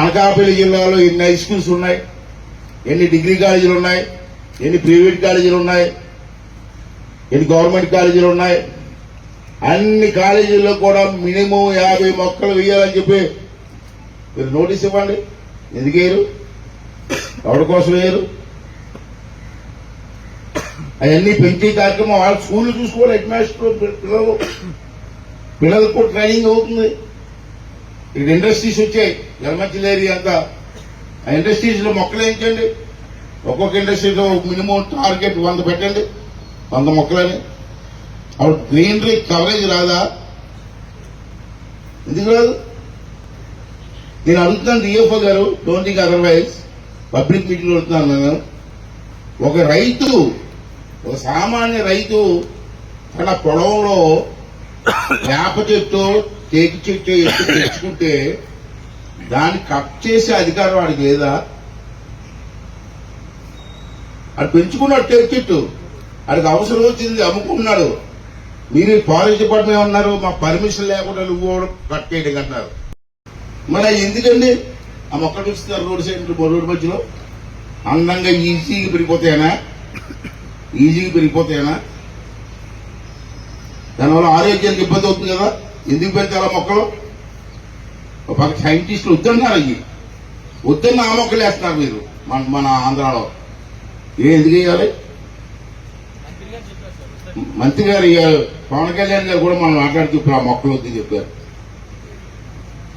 అనకాపల్లి జిల్లాలో ఎన్ని high schools ఉన్నాయి ఎన్ని డిగ్రీ కాలేజీలు ఉన్నాయి ఎన్ని ప్రైవేట్ కాలేజీలు ఉన్నాయి ఎన్ని గవర్నమెంట్ కాలేజీలు ఉన్నాయి. అన్ని కాలేజీల్లో కూడా మినిమం యాభై మొక్కలు వేయాలని చెప్పి మీరు నోటీస్ ఇవ్వండి. ఎందుకు వేయరు? ఎవరి కోసం వేయరు? అవన్నీ పెంచే కార్యక్రమం వాళ్ళ స్కూల్ చూసుకోవాలి హెడ్ మాస్టర్ పిల్లలు. పిల్లలకు కూడా ట్రైనింగ్ అవుతుంది. ఇక్కడ ఇండస్ట్రీస్ వచ్చాయి. ఎలమంచిల్ అంత. ఆ ఇండస్ట్రీస్లో మొక్కలు ఏంటండి ఒక్కొక్క ఇండస్ట్రీలో మినిమం టార్గెట్ వంద పెట్టండి. వంద మొక్కలని. అప్పుడు గ్రీనరీ కవరేజ్ రాదా? ఎందుకు రాదు? నేను అడుగుతున్నాను డిఎఫ్ఓ గారు don't think otherwise. Public meeting అడుగుతున్నాను నేను. ఒక రైతు ఒక సామాన్య రైతు తన పొలంలో వేప చెట్టు తేకి చెట్టు ఎత్తు తెచ్చుకుంటే దాన్ని కట్ చేసే అధికారం వాడికి లేదా? అది పెంచుకున్నాడు టేక్ వాడికి అవసరం వచ్చింది అమ్ముకున్నాడు మీరు ఫారెస్ట్ డిపార్ట్మెంట్ ఉన్నారు మా పర్మిషన్ లేకుండా నువ్వు కూడా కట్ చేయడం అన్నారు మరి అది ఎందుకండి? ఆ మొక్కలు చూస్తున్నారు రోడ్ సైడ్ రోడ్డు మధ్యలో. అందంగా ఈజీగా పెరిగిపోతాయనా? ఈజీగా పెరిగిపోతాయనా? దానివల్ల ఆరోగ్యానికి ఇబ్బంది అవుతుంది కదా? ఎందుకు పెడితే అలా మొక్కలు? ఒక పక్క సైంటిస్టులు వద్దన్నారు అయ్యి వద్దన్న ఆ వేస్తున్నారు మీరు మన మన ఆంధ్రాలో. ఏ ఎందుకు వేయాలి మంత్రి గారు పవన్ కళ్యాణ్ గారు కూడా మనం మాట్లాడుతూ ఇప్పుడు ఆ మొక్కలు వద్దని చెప్పారు.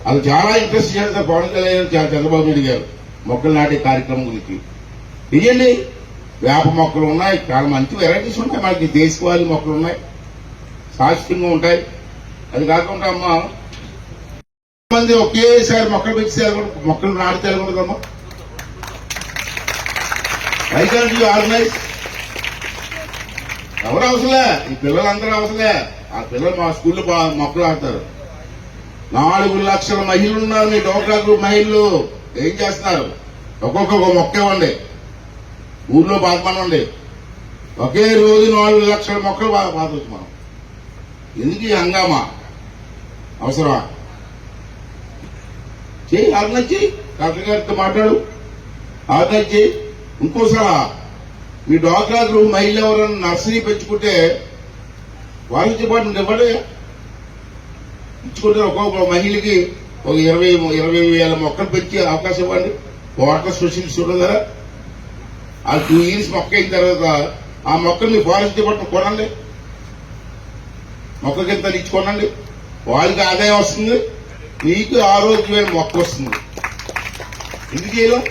అది చాలా ఇంట్రెస్ట్ చేస్తారు పవన్ కళ్యాణ్ గారు, చాలా చంద్రబాబు నాయుడు గారు మొక్కలు నాటే కార్యక్రమం గురించి. నిజండి వేప మొక్కలు ఉన్నాయి చాలా మంచి వెరైటీస్ ఉన్నాయి మనకి దేశవాళీ మొక్కలు ఉన్నాయి. శాశ్వతంగా ఉంటాయి. అది కాకుండా అమ్మ మంది ఒకేసారి మొక్కలు పెంచితే మొక్కలు నాటితే ఎలా కాంట్ యూ ఆర్గనైజ్ ఎవరు అవసరలే? ఈ పిల్లలందరూ అవసరలే. ఆ పిల్లలు మా స్కూల్లో బాగా మొక్కలు ఆడతారు నాలుగు లక్షల మహిళలు ఉన్నారు మీ డోక్రా గ్రూప్ మహిళలు. ఏం చేస్తున్నారు? ఒక్కొక్క ఒక మొక్క ఇవ్వండి. ఊర్లో బాధపడండి ఒకే రోజు నాలుగు లక్షల మొక్కలు బాగా బాధవచ్చు మనం ఎందుకు ఈ హంగామా? అవసరమా? చేయి ఆర్గనైజ్ చేయి డాక్టర్ గారితో మాట్లాడు. ఆర్గనైజ్ చేయి ఇంకోసారి మీ డాక్టర్ గారు మహిళ ఎవరైనా నర్సరీ పెంచుకుంటే వాళ్ళకి పాటు ఇవ్వండి ఇచ్చుకుంటే ఒక్కొక్క మహిళకి ఒక ఇరవై ఇరవై వేల మొక్కలు పెంచే అవకాశం ఇవ్వండి. వాటర్ స్పెషలిస్ట్ ఉండదు? కదా ఆ టూ ఇయర్స్ మొక్క అయిన తర్వాత ఆ మొక్కలు మీ ఫారెస్ట్ డిపార్ట్మెంట్ కొనండి. మొక్క కింద ఇచ్చుకోనండి వాళ్ళకి ఆదాయం వస్తుంది. మీకు ఆరోగ్యమైన మొక్క వస్తుంది. ఎందుకు చేయలేం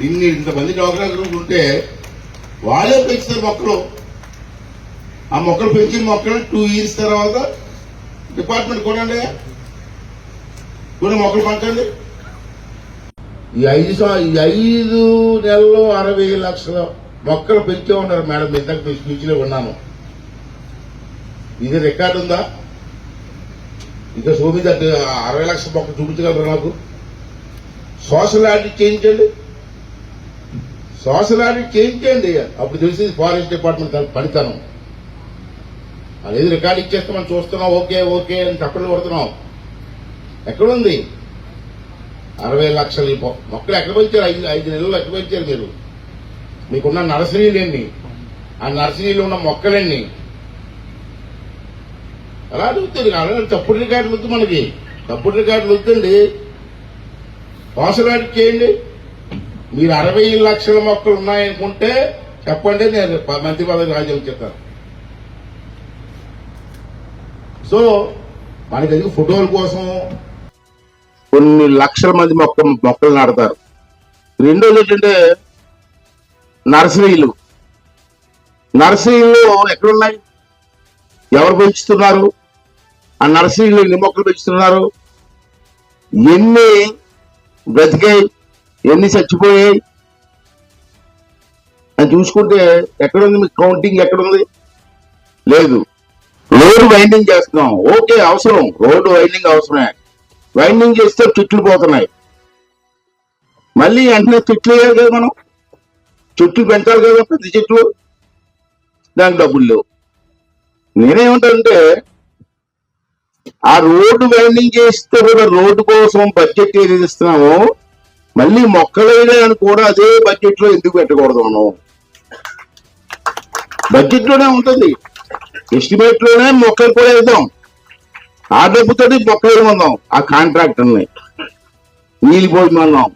ఇన్ని ఇంతమంది డాక్టర్ గ్రూప్ ఉంటే వాళ్ళే పెంచుతారు మొక్కలు. ఆ మొక్కలు పెంచిన మొక్కలు టూ ఇయర్స్ తర్వాత డిపార్ట్మెంట్ కొనండి. కొన్ని మొక్కలు పంచండి. ఈ ఐదు ఈ ఐదు నెలల్లో అరవై లక్షల మొక్కలు పెంచే ఉన్నారు మేడం. ఇంతకు స్పీచ్లో ఉన్నాను. ఇది రికార్డు ఉందా? ఇంకా సోమి దగ్గర అరవై లక్షల మొక్కలు చూపించగలరా నాకు? సోషల్ ఆడిట్ చేయించండి. సోషల్ ఆడిట్ చేయించండి. అప్పుడు తెలిసింది ఫారెస్ట్ డిపార్ట్మెంట్ పనితనం. అదేది రికార్డు ఇచ్చేస్తే మనం చూస్తున్నాం ఓకే ఓకే అని తప్పలు కొడుతున్నాం. ఎక్కడుంది? అరవై లక్షలు మొక్కలు ఎక్కడ పెంచారు? ఐదు ఐదు నెలలు ఎక్కడ పెంచారు మీరు? మీకున్న నర్సరీలు ఎన్ని? ఆ నర్సరీలో ఉన్న మొక్కలన్నీ? అలా అడుగుతుంది అలాగే తప్పుడు రికార్డులు వద్దు మనకి. తప్పుడు రికార్డులు వద్దండి సోషల్ చేయండి. మీరు అరవై లక్షల మొక్కలు ఉన్నాయనుకుంటే చెప్పండి నేను మంత్రి పదవి రాజ్యం చెప్తాను సో మనకి అది ఫోటోల కోసం కొన్ని లక్షల మంది మొక్క మొక్కలు నాడతారు రెండోది ఏంటంటే నర్సరీలు. నర్సరీలు ఎక్కడున్నాయి? ఎవరు పెంచుతున్నారు? ఆ నర్సరీలు ఎన్ని మొక్కలు పెంచుతున్నారు? ఎన్ని బ్రతికాయి? ఎన్ని చచ్చిపోయాయి? అని చూసుకుంటే ఎక్కడుంది? మీకు కౌంటింగ్ ఎక్కడుంది? లేదు. రోడ్డు వైండింగ్ చేస్తున్నాం. ఓకే అవసరం. రోడ్డు వైండింగ్ అవసరమే. వైండింగ్ చేస్తే చుట్లు పోతున్నాయి. మళ్ళీ వెంటనే చుట్లు వేయాలి కదా మనం? చుట్లు పెంచాలి కదా? ప్రతి చెట్లు? దానికి డబ్బులు లేవు. నేనేమంటానంటే ఆ రోడ్డు వైండింగ్ చేస్తే కూడా రోడ్డు కోసం బడ్జెట్ ఏది ఇస్తున్నామో మళ్ళీ మొక్కలు వేయడానికి కూడా అదే బడ్జెట్లో ఎందుకు పెట్టకూడదు మనం? బడ్జెట్లోనే ఉంటుంది. ఎస్టిమేట్లోనే మొక్కలు కూడా వేద్దాం. ఆ డబ్బుతో మొక్కలు కొందాం ఆ కాంట్రాక్టర్ని. నీళ్ళు పోయమన్నాం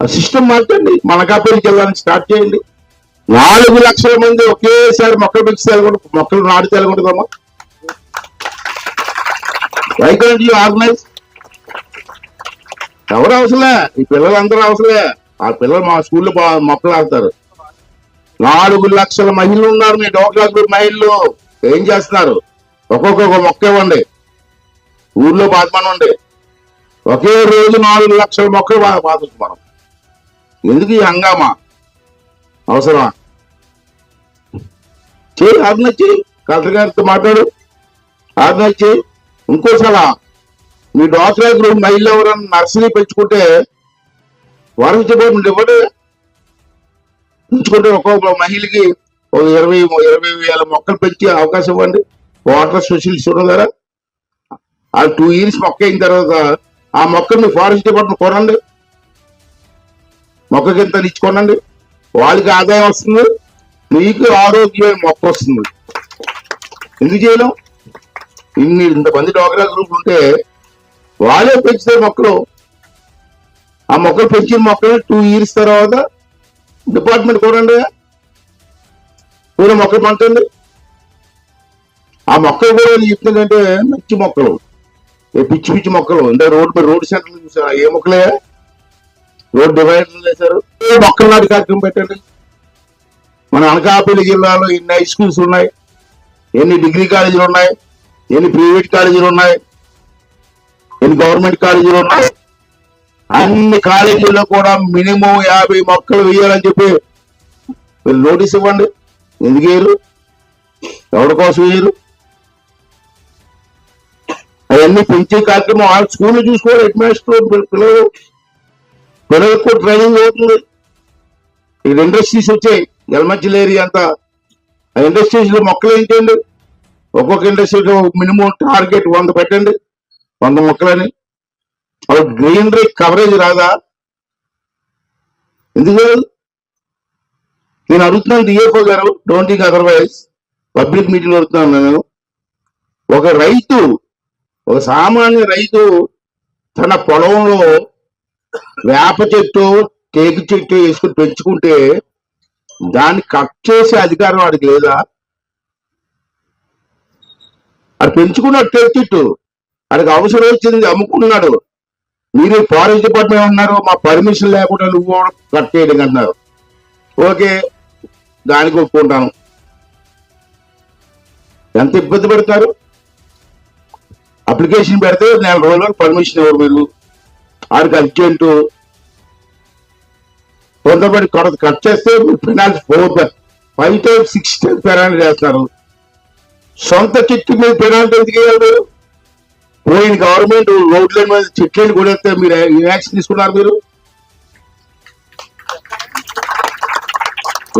ఆ సిస్టమ్ మార్చండి. మనకాపల్లి జిల్లాని స్టార్ట్ చేయండి. నాలుగు లక్షల మంది ఒకేసారి మొక్కలు పెంచితే మొక్కలు నాటితే ఎలాగుంటుందమ్మా వై కాంట్ యూ ఆర్గనైజ్ ఎవరు అవసరలే ఈ పిల్లలందరూ అవసరలే ఆ పిల్లలు మా స్కూల్లో మొక్కలు ఆడతారు. నాలుగు లక్షల మహిళలు ఉన్నారు మీ డోక్లా గ్రూప్ మహిళలు. ఏం చేస్తున్నారు? ఒక్కొక్క మొక్క ఇవ్వండి. ఊర్లో బాధమనండి ఒకే రోజు నాలుగు లక్షల మొక్కలు బా- బాధచ్చు మనం ఎందుకు ఈ హంగామా? అవసరమా? చేయి ఆర్గనైజ్ చేయి కలెక్టర్ గారితో మాట్లాడు. ఆర్గనైజ్ చేయి ఇంకోసారి మీ డాక్టర్ గ్రూప్ మహిళలు ఎవరైనా నర్సరీ పెంచుకుంటే వారం చెప్పండి ఇవ్వండి. పెంచుకుంటే ఒక్కొక్క మహిళకి ఒక ఇరవై ఇరవై వేల మొక్కలు పెంచే అవకాశం ఇవ్వండి. వాటర్ స్పెషలిస్ట్ ఉన్న ద్వారా ఆ టూ ఇయర్స్ మొక్క అయిన తర్వాత ఆ మొక్క మీ ఫారెస్ట్ డిపార్ట్మెంట్ కొనండి. మొక్కకి ఎంత ఇచ్చుకోనండి. వాళ్ళకి ఆదాయం వస్తుంది. మీకు ఆరోగ్యమైన మొక్క వస్తుంది. ఎందుకు చేయలేం? ఇన్ని ఇంతమంది డోగ్రా గ్రూప్ ఉంటే వాళ్ళే పెంచితే మొక్కలు. ఆ మొక్కలు పెంచిన మొక్కలు టూ ఇయర్స్ తర్వాత డిపార్ట్మెంట్ కూడండి. కూడా మొక్కలు పంటండి ఆ మొక్కలు కూడా చెప్తుందంటే మంచి మొక్కలు. పిచ్చి పిచ్చి మొక్కలు. అంటే రోడ్డు రోడ్డు రోడ్ సెంటర్ చూసారా? ఏ మొక్కలే? రోడ్ డివైడర్ వేశారు. ఏ మొక్కలు నాటి కార్యక్రమం పెట్టండి. మన అనకాపల్లి జిల్లాలో ఎన్ని హై స్కూల్స్ ఉన్నాయి? ఎన్ని డిగ్రీ కాలేజీలు ఉన్నాయి? ఎన్ని ప్రైవేట్ కాలేజీలు ఉన్నాయి? ఎన్ని గవర్నమెంట్ కాలేజీలు ఉన్నాయి? అన్ని కాలేజీల్లో కూడా మినిమం యాభై మొక్కలు వేయాలని చెప్పి మీరు నోటీస్ ఇవ్వండి. ఎందుకు వేయరు? ఎవరి కోసం వేయరు? అవన్నీ పెంచే కార్యక్రమం వాళ్ళ స్కూల్ చూసుకోవాలి హెడ్ మాస్టర్ పిల్లలు. పిల్లలకు ట్రైనింగ్ అవుతుంది. ఇక్కడ ఇండస్ట్రీస్ వచ్చాయి. ఎల్మచ్చిల్ ఏరియా అంతా. ఆ ఇండస్ట్రీస్లో మొక్కలు ఏంటండి? ఒక్కొక్క ఇండస్ట్రీలో మినిమం టార్గెట్ వంద పెట్టండి వంద మొక్కలని. అప్పుడు గ్రీనరీ కవరేజ్ రాదా? ఎందుకు నేను అడుగుతున్నాను డిఎఫ్ఓ గారు don't think otherwise. Public meeting అడుగుతున్నాను నేను. ఒక రైతు ఒక సామాన్య రైతు తన పొలంలో వేప చెట్టు టేకు చెట్టు వేసుకుని పెంచుకుంటే దాన్ని కట్ చేసే అధికారం వాడికి లేదా? అది పెంచుకున్నాడు టేకు అడికి అవసరం వచ్చింది అమ్ముకున్నాడు. మీరు ఫారెస్ట్ డిపార్ట్మెంట్ ఉన్నారు మా పర్మిషన్ లేకుండా నువ్వు కట్ చేయడం అంటున్నారు ఓకే దానికి ఒప్పుకుంటాను. ఎంత ఇబ్బంది పెడతారు? అప్లికేషన్ పెడితే నెల రోజులకు పర్మిషన్ ఇవ్వరు మీరు? ఆడికి అర్జెంట్. కొంతమంది కొరత కట్ చేస్తే finance four five times six times penalty చేస్తారు. సొంత చెట్టు మీద పెనాల్టీ ఎందుకు వేయాలి మీరు పోయిన గవర్నమెంట్ రోడ్ల మీద చెట్లను కొడేస్తే మీరు యాక్షన్ తీసుకున్నారు మీరు?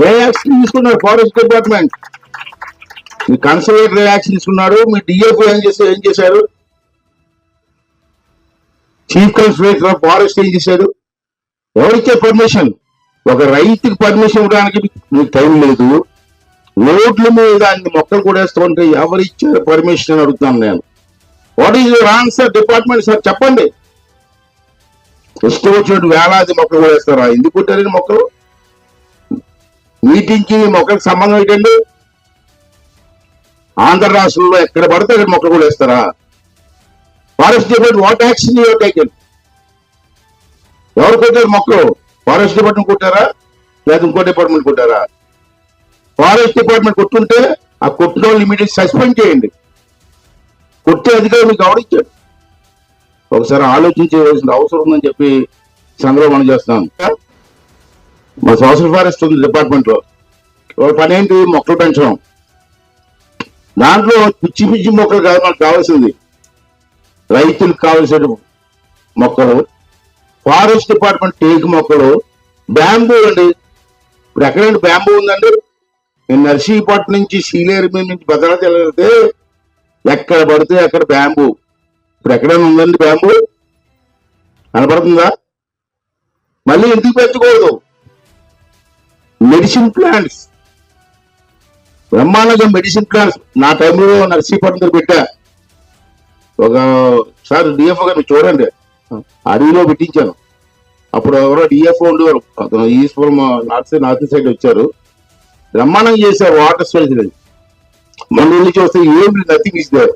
ఏ యాక్షన్ తీసుకున్నారు ఫారెస్ట్ డిపార్ట్మెంట్ మీ కన్సర్వేటర్ యాక్షన్ తీసుకున్నారు? మీ డిఎఫ్ ఏం చేశారు ఏం చేశారు? చీఫ్ కన్సర్వేటర్ ఆఫ్ ఫారెస్ట్ ఏం చేశారు? ఎవరిచ్చే పర్మిషన్ ఒక రైతుకి పర్మిషన్ ఇవ్వడానికి మీకు టైం లేదు. నోట్ల మీద అన్ని మొక్కలు కూడా ఉంటే ఎవరు ఇచ్చారు పర్మిషన్ అని అడుగుతాను నేను. What is your answer department sir చెప్పండి. ఇష్టం వచ్చినట్టు వేలాది మొక్కలు కూడా వేస్తారా ఎందుకు కొట్టారండి మొక్కలు? మీటింగ్కి మొక్కలకు సంబంధం ఏంటండి? ఆంధ్ర రాష్ట్రంలో ఎక్కడ పడితే అక్కడ మొక్కలు కూడా వేస్తారా forest department what action your taken ఎవరు కొట్టారు మొక్కలు? ఫారెస్ట్ డిపార్ట్మెంట్ కొట్టారా? లేదా ఇంకో డిపార్ట్మెంట్ కొట్టారా? ఫారెస్ట్ డిపార్ట్మెంట్ కొట్టుంటే ఆ కొట్టిన వాళ్ళు ఇమీడియట్ సస్పెండ్ చేయండి. కొట్టే అధికారం మీకు ఎవరిచ్చాడు ఒకసారి ఆలోచించవలసిన అవసరం ఉందని చెప్పి సందర్భం మనం చేస్తున్నాం మా సోషల్ ఫారెస్ట్ ఉంది డిపార్ట్మెంట్లో పని ఏంటి? మొక్కలు పెంచడం. దాంట్లో పిచ్చి పిచ్చి మొక్కలు కాదు మనకు కావాల్సింది. రైతులకు కావలసిన మొక్కలు ఫారెస్ట్ డిపార్ట్మెంట్ టేక్ మొక్కలు బ్యాంబూ అండి. ఇప్పుడు ఎక్కడంటే బ్యాంబూ ఉందండి? నేను నర్సీపట్నం నుంచి సీలేరు మీద నుంచి భద్రాచలం వెళ్తే ఎక్కడ పడితే అక్కడ బ్యాంబు. ఇప్పుడు ఎక్కడైనా ఉందండి బ్యాంబు? కనపడుతుందా? మళ్ళీ ఎందుకు పెంచకూడదు? Medicine plants. బ్రహ్మాండంగా మెడిసిన్ ప్లాంట్స్. నా టైంలో నర్సీపట్నం దగ్గర పెట్టా. ఒక సార్ డిఎఫ్ఓ గారిని చూడండి. అడవిలో పెట్టించాను. అప్పుడు ఎవరో డిఎఫ్ఓ ఉండేవారు. అతను Eshwaram north side north side వచ్చారు. బ్రహ్మాండం చేశారు వాటర్ స్టోరేజ్ మన వెళ్ళి చూస్తే ఏం నథింగ్ ఇస్ దేర్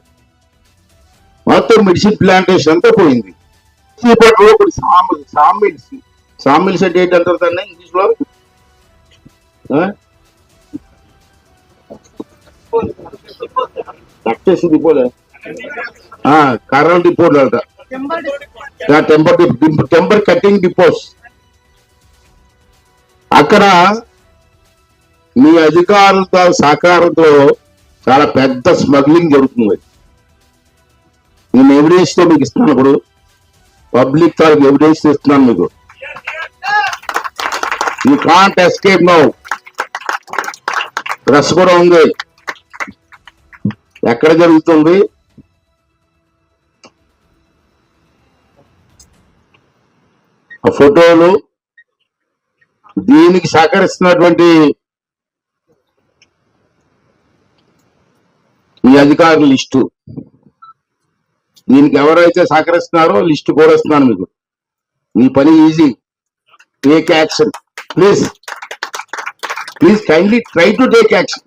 మొత్తం మెడిసిన్ ప్లాంటేషన్ అంతా పోయింది. ఇప్పటి కొన్ని సామ్ సామిల్స్ సామిల్స్ అంటే ఏంటంటారు దాన్ని ఇంగ్లీష్లో? కట్టేసి డిపోలే కరెంట్ డిపోలు అంట. టెంపర్ టెంపర్ కటింగ్ డిపోస్ అక్కడ మీ అధికారులతో సహకారంతో చాలా పెద్ద స్మగ్లింగ్ జరుగుతుంది. నేను ఎవిడెన్స్తో మీకు ఇస్తున్నాను ఇప్పుడు. పబ్లిక్ తాలూకు ఎవిడెన్స్ ఇస్తున్నాను మీకు. You can't escape no dress కూడా ఉంది. ఎక్కడ జరుగుతుంది? ఆ ఫోటోలు దీనికి సహకరిస్తున్నటువంటి ఈ అధికారుల లిస్టు. దీనికి ఎవరైతే సహకరిస్తున్నారో లిస్టు కూడా ఇస్తున్నాను మీకు. మీ పని easy. Take action please please kindly try to take action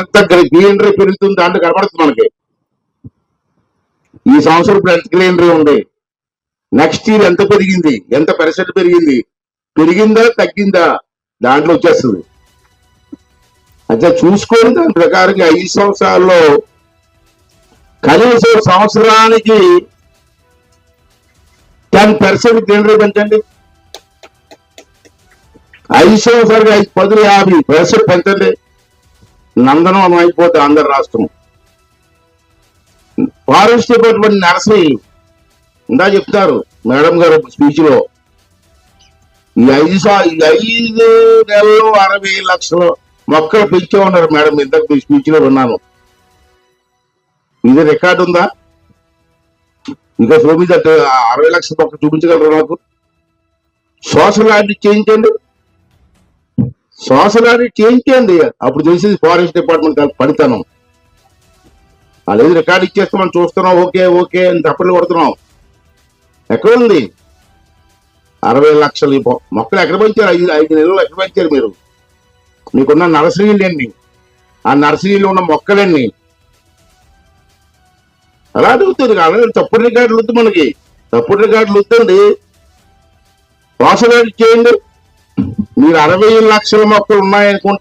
ఎంత గ్రీనరీ పెరుగుతుంది దాంట్లో కనబడుతుంది మనకి. ఈ సంవత్సరం ఇప్పుడు ఎంత గ్రీనరీ ఉంది? నెక్స్ట్ ఇయర్ ఎంత పెరిగింది? ఎంత పర్సెంట్ పెరిగింది? పెరిగిందా తగ్గిందా? దాంట్లో వచ్చేస్తుంది. అయితే చూసుకొని దాని ప్రకారంగా ఐదు సంవత్సరాల్లో కనీసం సంవత్సరానికి టెన్ పర్సెంట్ గ్రీనరీ పెంచండి ఐదు సంవత్సరాలకి ఐదు పదులు యాభై పర్సెంట్ పెంచండి. నందనం అయిపోతే ఆంధ్ర రాష్ట్రం. ఫారెస్ట్ డిపార్ట్మెంట్ నర్సరీ ఇందా చెప్తారు మేడం గారు స్పీచ్లో. ఈ ఐదు ఈ ఐదు నెలలు అరవై లక్షలు మొక్కలు పెంచే ఉన్నారు మేడం ఇంతకు మీ స్పీచ్లో విన్నాను. ఇది రికార్డు ఉందా? ఇంకా సోమి మీద అరవై లక్షల మొక్క చూపించగలరు నాకు సోషల్ ఆడిట్ చేయించండి సోషల్ ఆడిట్ చేయించండి అప్పుడు తెలిసింది ఫారెస్ట్ డిపార్ట్మెంట్ పడితనం వాళ్ళు రికార్డు ఇచ్చేస్తే మనం చూస్తున్నాం ఓకే ఓకే అని తప్పట్లు కొడుతున్నాం. ఎక్కడ ఉంది? అరవై లక్షలు మొక్కలు ఎక్కడ పెంచారు? ఐదు ఐదు నెలలు ఎక్కడ పెంచారు మీరు? నీకున్న నర్సరీలు ఎన్ని ఆ నర్సరీలో ఉన్న మొక్కలన్నీ. అలా అడుగుతుంది అలాగే తప్పుడు రికార్డులు వద్దు మనకి. తప్పుడు రికార్డులు వద్దండి. సోషల్ చేయండి. మీరు అరవై లక్షల మొక్కలు ఉన్నాయనుకుంటే